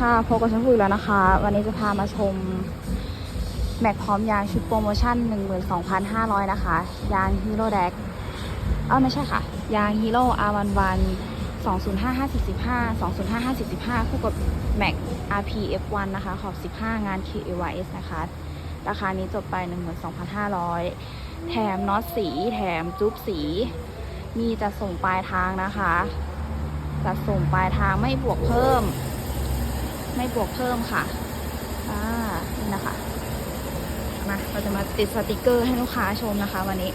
ค่ะพบกับฉันคุยแล้วนะคะ วันนี้จะพามาชม แม็กพร้อมยางชุดโปรโมชั่น 12,500 นะคะ ยางฮีโร่แดกเออไม่ใช่ค่ะ ยางฮีโร่ R11 205 545 205 545คู่กับแม็ก RP F1 นะคะ ขอบ 15 งาน KAYS นะคะ ราคานี้จบไป 12,500 แถมน็อตสี แถมจุ๊บสี มีจะส่งปลายทางนะคะจะส่งปลายทางไม่บวกเพิ่ม ไม่บวกเพิ่มค่ะอ่านี่นะคะมาเราจะมาติดสติกเกอร์ให้ลูกค้าชมนะคะ วันนี้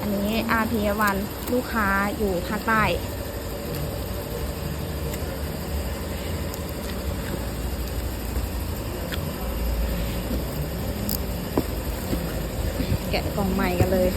อันนี้ RP1 ลูกค้าอยู่ภาคใต้แกะกล่องใหม่กันเลย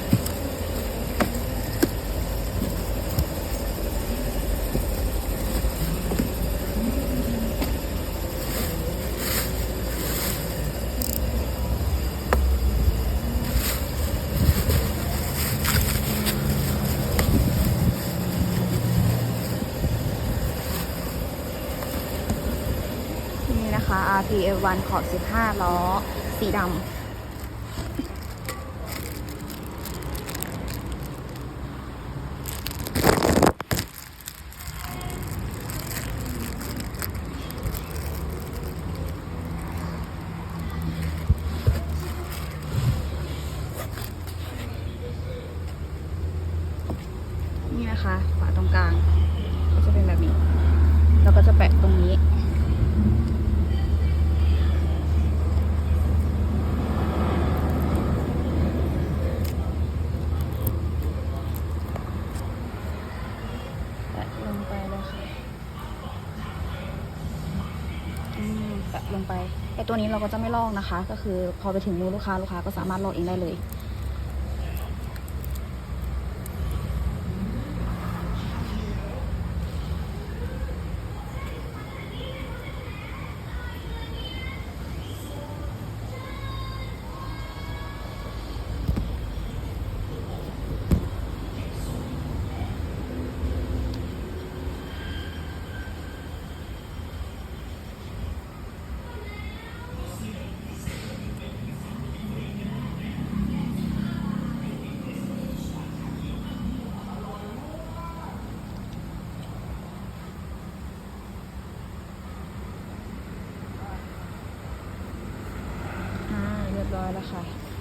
RPF1 ขอบ 15 ล้อ สีดำนี่นะคะ ฝาตรงกลาง ก็จะเป็นแบบนี้ แล้วก็จะแปะตรงนี้ แปะ ลงไปเลยค่ะแปะลงไปไอตัวนี้เราก็จะไม่ลอกนะคะ ก็คือพอไปถึงมือลูกค้าลูกค้าก็สามารถลอกเองได้เลย ร้อยแล้วค่ะ